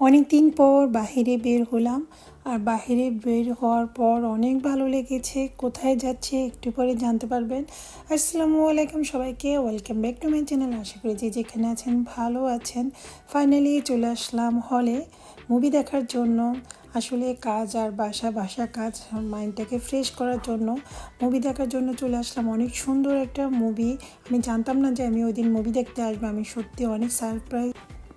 অনেক দিন পর বাহিরে বের হলাম আর বাহিরে বের হওয়ার পর অনেক ভালো লেগেছে। কোথায় যাচ্ছে একটু পরে জানতে পারবেন। আসসালামু আলাইকুম সবাইকে, welcome back to my channel. আশা করি যে যেখানে আছেন ভালো আছেন। ফাইনালি চলে আসলাম হলে মুভি দেখার জন্য। আসলে কাজ আর বাসা বাসা কাজ মাইন্ডটাকে ফ্রেশ করার জন্য মুভি দেখার জন্য চলে আসলাম। অনেক সুন্দর একটা মুভি। আমি জানতাম না যে আমি ওই দিন মুভি দেখতে আসব। আমি সত্যি অনেক সারপ্রাইজ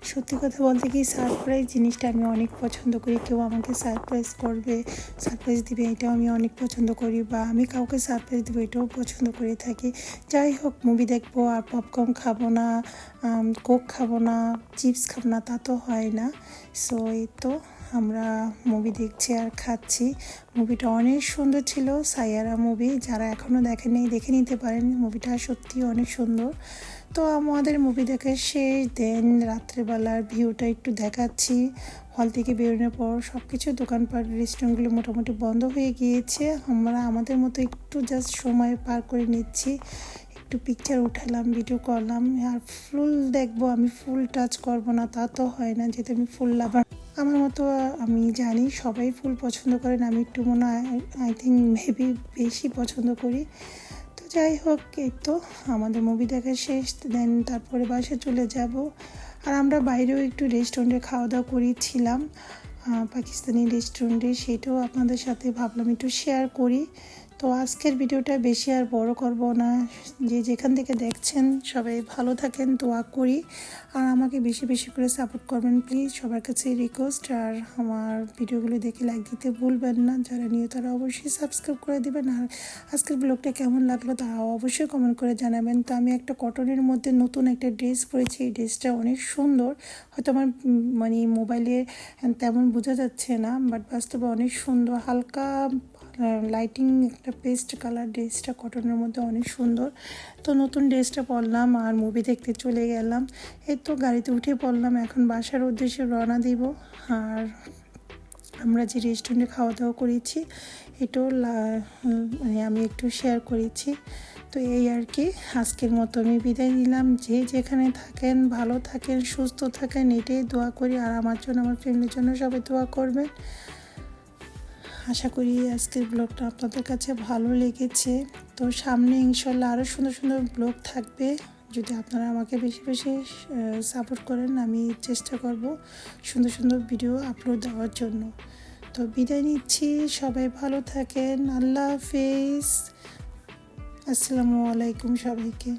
সত্যি কথা বলতে কি সারপ্রাইজ জিনিসটা আমি অনেক পছন্দ করি। কেউ আমাকে সারপ্রাইজ করবে সারপ্রাইজ দিবে, এটাও আমি অনেক পছন্দ করি বা আমি কাউকে সারপ্রাইজ দেবো, এটাও পছন্দ করে থাকি। যাই হোক মুভি দেখব, আর পপকর্ন খাব না কোক খাব না চিপস খাব না, তা তো হয় না। সো এই তো। আমরা মুভি দেখছি আর খাচ্ছি। মুভিটা অনেক সুন্দর ছিল, সাইয়ারা মুভি যারা এখনও দেখেনি দেখে নিতে পারেন। মুভিটা সত্যি অনেক সুন্দর। তো আমাদের মুভি দেখা শেষ। দেন রাত্রেবেলার ভিউটা একটু দেখাচ্ছি। হল থেকে বেরোনোর পর সব কিছু দোকানপাট রেস্টুরেন্টগুলো মোটামুটি বন্ধ হয়ে গিয়েছে। আমরা আমাদের মতো একটু জাস্ট সময় পার করে নিচ্ছি। একটু পিকচার উঠালাম ভিডিও করলাম। আর ফুল দেখব, আমি ফুল টাচ করব না। তা তো হয় না, যেহেতু আমি ফুল লাভার আমার মতো, আমি জানি সবাই ফুল পছন্দ করেন, আমি একটু মনে হয় আই থিঙ্ক মেবি বেশি পছন্দ করি। তো যাই হোক, এই তো আমাদের মুভি দেখা শেষ দেন তারপরে বাসে চলে যাব। আর আমরা বাইরেও একটু রেস্টুরেন্টে খাওয়া দাওয়া করেছিলাম। পাকিস্তানি রেস্টুরেন্টে সেটাও আপনাদের সাথে ভাবলাম একটু শেয়ার করি। তো আজকের ভিডিওটা বেশি আর বড় করব না। যে যেখান থেকে দেখছেন, সবাই ভালো থাকেন, দোয়া করি। আর আমাকে বেশি বেশি করে সাপোর্ট করবেন প্লিজ সবার কাছে রিকোয়েস্ট আর আমার ভিডিওগুলো দেখে লাইক দিতে ভুলবেন না। যারা নিয়ে তারা অবশ্যই সাবস্ক্রাইব করে দেবেন। আর আজকের ব্লগটা কেমন লাগল তা অবশ্যই কমেন্ট করে জানাবেন। তো আমি একটা কটনের মধ্যে নতুন একটা ড্রেস পরেছি। এই ড্রেসটা অনেক সুন্দর। হয়তো আমার মানে মোবাইলে তেমন বোঝা যাচ্ছে না বাট বাস্তবে অনেক সুন্দর। হালকা লাইটিং একটা পেস্ট কালার ড্রেসটা কটনের মধ্যে অনেক সুন্দর। তো নতুন ড্রেসটা পরলাম আর মুভি দেখতে চলে গেলাম। এই তো গাড়িতে উঠে পড়লাম, এখন বাসার উদ্দেশ্যে রওনা দিব। আর আমরা যে রেস্টুরেন্টে খাওয়া দাওয়া করেছি, এটাও মানে আমি একটু শেয়ার করেছি। তো এই আর কি, আজকের মতো আমি বিদায় নিলাম। যে যেখানে থাকেন, ভালো থাকেন, সুস্থ থাকেন, এটাই দোয়া করি। আর আমার জন্য, আমার ফ্যামিলির জন্য সবাই দোয়া করবেন। আশা করি আজকের ব্লগটা আপনাদের কাছে ভালো লেগেছে। তো সামনে ইনশাল্লাহ আরও সুন্দর সুন্দর ব্লগ থাকবে। যদি আপনারা আমাকে বেশি বেশি সাপোর্ট করেন, আমি চেষ্টা করব সুন্দর সুন্দর ভিডিও আপলোড দেওয়ার জন্য। তো বিদায় নিচ্ছি, সবাই ভালো থাকেন, আল্লাহ হাফেজ। আসসালামু আলাইকুম সবাইকে।